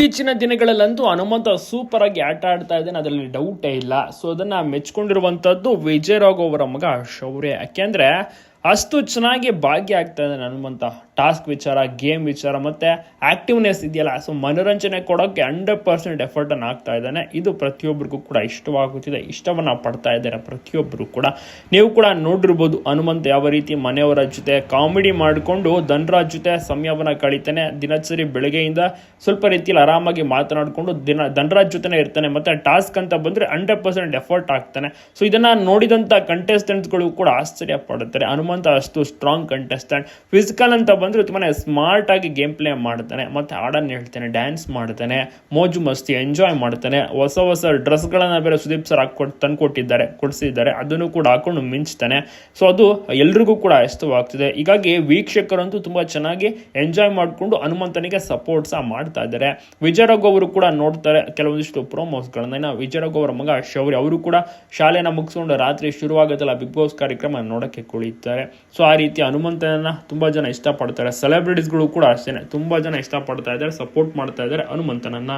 ಇತ್ತೀಚಿನ ದಿನಗಳಲ್ಲಂತೂ ಹನುಮಂತ ಸೂಪರ್ ಆಗಿ ಆಟ ಆಡ್ತಾ ಇದ್ದಾನೆ, ಅದರಲ್ಲಿ ಡೌಟೇ ಇಲ್ಲ. ಸೊ ಅದನ್ನ ಮೆಚ್ಕೊಂಡಿರುವಂತದ್ದು ವಿಜಯ್ ರಾಘವ್ ಅವರ ಮಗ ಶೌರ್ಯ. ಯಾಕೆಂದ್ರೆ ಅಷ್ಟು ಚೆನ್ನಾಗಿ ಭಾಗ್ಯ ಆಗ್ತಾ ಇದ್ದಾನೆ ಹನುಮಂತ ಟಾಸ್ಕ್ ವಿಚಾರ ಗೇಮ್ ವಿಚಾರ, ಮತ್ತೆ ಆಕ್ಟಿವ್ನೆಸ್ ಇದೆಯಲ್ಲ ಸೊ ಮನೋರಂಜನೆ ಕೊಡೋಕೆ ಹಂಡ್ರೆಡ್ ಪರ್ಸೆಂಟ್ ಎಫರ್ಟ್ ಅನ್ನು ಹಾಕ್ತಾ ಇದ್ದಾನೆ. ಇದು ಪ್ರತಿಯೊಬ್ಬರಿಗೂ ಕೂಡ ಇಷ್ಟವಾಗುತ್ತಿದೆ. ಇಷ್ಟವನ್ನ ಪಡ್ತಾ ಇದ್ದಾರೆ ಪ್ರತಿಯೊಬ್ಬರು ಕೂಡ. ನೀವು ಕೂಡ ನೋಡಿರ್ಬೋದು, ಹನುಮಂತ ಯಾವ ರೀತಿ ಮನೆಯವರ ಜೊತೆ ಕಾಮಿಡಿ ಮಾಡಿಕೊಂಡು ಧನರಾಜ್ ಜೊತೆ ಸಮಯವನ್ನ ಕಳಿತಾನೆ. ದಿನಚರಿ ಬೆಳಗ್ಗೆಯಿಂದ ಸ್ವಲ್ಪ ರೀತಿಯಲ್ಲಿ ಆರಾಮಾಗಿ ಮಾತನಾಡಿಕೊಂಡು ದಿನ ಧನರಾಜ್ ಜೊತೆನೇ ಇರ್ತಾನೆ, ಮತ್ತೆ ಟಾಸ್ಕ್ ಅಂತ ಬಂದ್ರೆ ಹಂಡ್ರೆಡ್ ಪರ್ಸೆಂಟ್ ಎಫರ್ಟ್ ಹಾಕ್ತಾನೆ. ಸೊ ಇದನ್ನ ನೋಡಿದಂತ ಕಂಟೆಸ್ಟೆಂಟ್ಸ್ಗಳು ಕೂಡ ಆಶ್ಚರ್ಯ ಪಡುತ್ತಾರೆ. ಹನುಮಂತ ಅಷ್ಟು ಸ್ಟ್ರಾಂಗ್ ಕಂಟೆಸ್ಟೆಂಟ್ ಫಿಸಿಕಲ್ ಅಂತ ಬಂದರೆ ತುಂಬಾ ಸ್ಮಾರ್ಟ್ ಆಗಿ ಗೇಮ್ ಪ್ಲೇ ಮಾಡ್ತಾನೆ. ಮತ್ತೆ ಹಾಡನ್ನು ಹೇಳ್ತಾನೆ ಡ್ಯಾನ್ಸ್ ಮಾಡ್ತಾನೆ, ಮೋಜು ಮಸ್ತಿ ಎಂಜಾಯ್ ಮಾಡ್ತಾನೆ. ಹೊಸ ಹೊಸ ಡ್ರೆಸ್ಗಳನ್ನು ಬೇರೆ ಸುದೀಪ್ ಸರ್ ಹಾಕೊಟ್ಟು ತಂದುಕೊಟ್ಟಿದ್ದಾರೆ ಕೊಡಿಸಿದ್ದಾರೆ. ಅದನ್ನು ಕೂಡ ಹಾಕೊಂಡು ಮಿಂಚ್ತಾನೆ. ಸೊ ಅದು ಎಲ್ರಿಗೂ ಕೂಡ ಇಷ್ಟವಾಗ್ತಿದೆ. ಹೀಗಾಗಿ ವೀಕ್ಷಕರಂತೂ ತುಂಬ ಚೆನ್ನಾಗಿ ಎಂಜಾಯ್ ಮಾಡಿಕೊಂಡು ಹನುಮಂತನಿಗೆ ಸಪೋರ್ಟ್ ಸಹ ಮಾಡ್ತಾ ಇದ್ದಾರೆ. ವಿಜಯರಾಘವರು ಕೂಡ ನೋಡ್ತಾರೆ ಕೆಲವೊಂದಿಷ್ಟು ಪ್ರೋಮೋಸ್ಗಳನ್ನ ಇನ್ನು ವಿಜಯರಾಘವ್ ಅವರ ಮಗ ಶೌರ್ಯ, ಅವರು ಕೂಡ ಶಾಲೆನ ಮುಗಿಸ್ಕೊಂಡು ರಾತ್ರಿ ಶುರುವಾಗುತ್ತಲ್ಲ ಬಿಗ್ ಬಾಸ್ ಕಾರ್ಯಕ್ರಮ ನೋಡೋಕ್ಕೆ ಕುಳಿತಾರೆ. ಸೊ ಆ ರೀತಿ ಹನುಮಂತನ ತುಂಬಾ ಜನ ಇಷ್ಟಪಡ್ತಾರೆ. ಸೆಲೆಬ್ರಿಟೀಸ್ಗಳು ಕೂಡ ಅಷ್ಟೇ ತುಂಬ ಜನ ಇಷ್ಟಪಡ್ತಾ ಇದ್ದಾರೆ ಸಪೋರ್ಟ್ ಮಾಡ್ತಾ ಇದ್ದಾರೆ ಹನುಮಂತನನ್ನ.